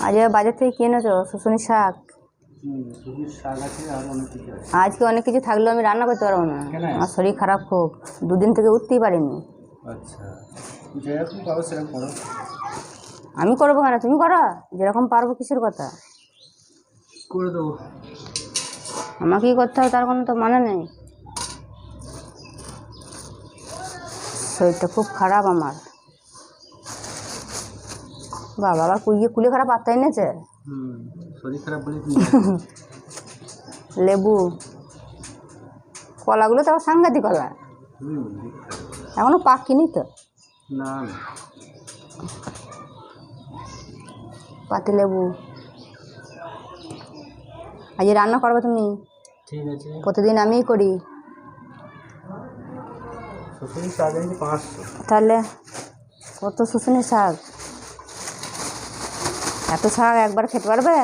আজ বাজার থেকে কি এনেছো? শুশুনি শাক? আজকে অনেক কিছু থাকলেও আমি রান্না করতে পারব না। আমার শরীর খারাপ খুব। দুদিন থেকে উঠতেই পারিনি। আচ্ছা। আমি করব কেন? তুমি করো? যেরকম পারব কিসের কথা? করে দেবো। আমাকেই করতে হবে তার কোনো তো মানে নেই। শরীরটা খুব খারাপ আমার। বাবা আবার কুড়িয়ে কুলে খারাপ পাত্তা এনেছে? শরীর খারাপ বলে লেবু। কলাগুলো তো আবার সাংঘাতিক কলা। এখনও পাকিনি তো? না পাতি লেবু। আজ রান্না করবে তুমি? ঠিক আছে। প্রতিদিন আমিই করি। তাহলে কত শুশুনি শাক? এত শাক একবার খেতে পারবে?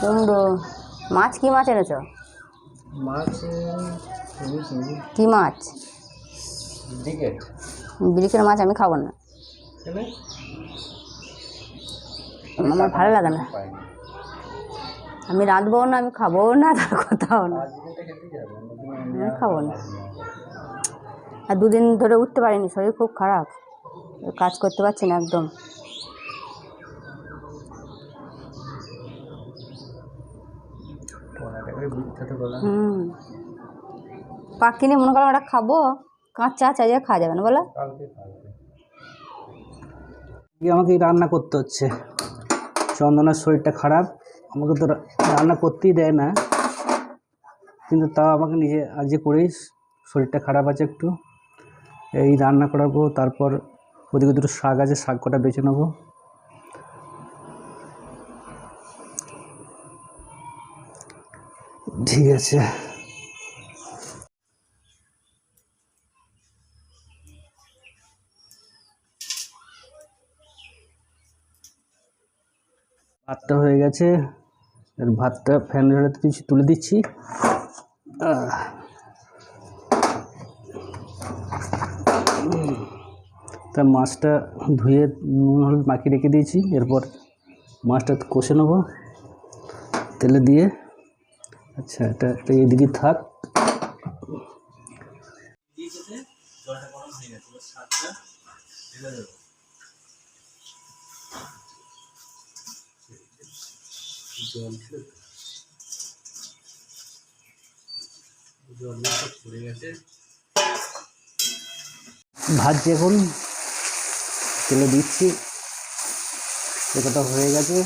কুমড়ো। মাছ কি মাছ এনেছ? মাছ কি মাছ? ডিকেট ব্রিকের মাছ আমি খাব না। আমার ভালো লাগে না। আমি রাঁধবো না আমি খাব না তার কথাও না। আমি খাব না। আর দুদিন ধরে উঠতে পারিনি শরীর খুব খারাপ। কাজ করতে পারছি না একদম। হুম। পাকিনি মনে করলাম ওটা খাব কাঁচা চাইলে খাওয়া যাবে না বলো। আমাকে রান্না করতে হচ্ছে। চন্দনার শরীরটা খারাপ আমাকে তো রান্না করতেই দেয় না। কিন্তু তাও আমাকে নিজে আজকে করেই শরীরটা খারাপ আছে একটু। এই রান্না করাবো, তারপর ওদিকে দুটো শাক আছে, শাক কটা বেছে নেব। ঠিক আছে। ভাতটা হয়ে গেছে ভাতটা ফ্যান দিচ্ছি তুলে দিচ্ছি। তা মাছটা ধুয়ে নুন, হলুদ মাখিয়ে রেখে দিয়েছি, এরপর মাছটা কষে নেব, তেলে দিয়ে। আচ্ছা এটা এদিকে থাক। ভাজছি এখন তেলে দিচ্ছি। এটা হয়ে গেছে।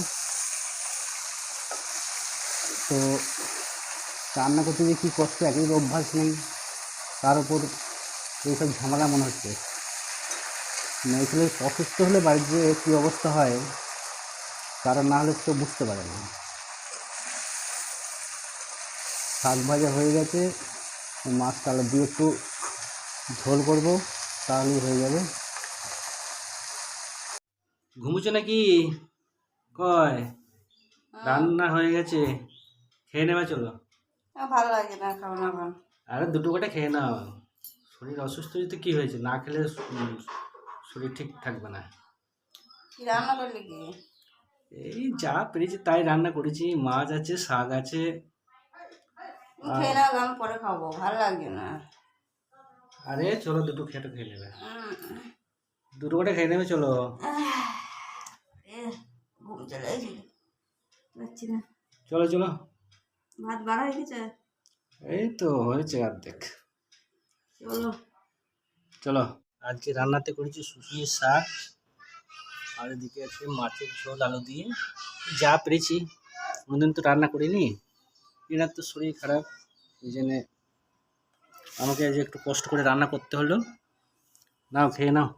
তো রান্না করতে গিয়ে কী কষ্ট একই অভ্যাস নেই। তার উপর এইসব ঝামেলা মনে হচ্ছে। মেয়ে ছেলে অসুস্থ হলে বাড়িতে যে কী অবস্থা হয় কারণ না হলে তো বুঝতে পারে না। শাক ভাজা হয়ে গেছে। মাছ কালো দিয়ে একটু ঝোল করব। তাহলেই হয়ে যাবে। ঘুমোচ্ছে নাকি? কয় রান্না হয়ে গেছে। খেয়ে নেবে চলো। ভালো লাগে না খাব না এখন আরে দুটো কটা খেয়ে নাও। শরীর অসুস্থ যদি কী হয়েছে? না খেলে শরীর ঠিক থাকবে না। কি রান্না করলি কি? এই যা পেরেছি তাই রান্না করেছি। মাছ আছে শাক আছে। খেয়ে নাও আমি পরে খাব। ভালো লাগছে না। আরে চলো দুটো খেয়ে খেয়ে নেবে। দুটো কটা খেয়ে নেবে চলো। চলে চলো চলো। ভাত বাড়া হয়ে গেছে? এই তো হয়েছে অর্ধেক। চলো। চলো আজকে রান্নাতে করেছি শুকিয়ে শাক। আর এদিকে আছে মাছের ঝোল আলু দিয়ে। যা পেরেছি। কোনোদিন তো রান্না করিনি। এনার তো শরীর খারাপ এই জন্যে আমাকে আজ একটু কষ্ট করে রান্না করতে হলো। নাও খেয়ে নাও।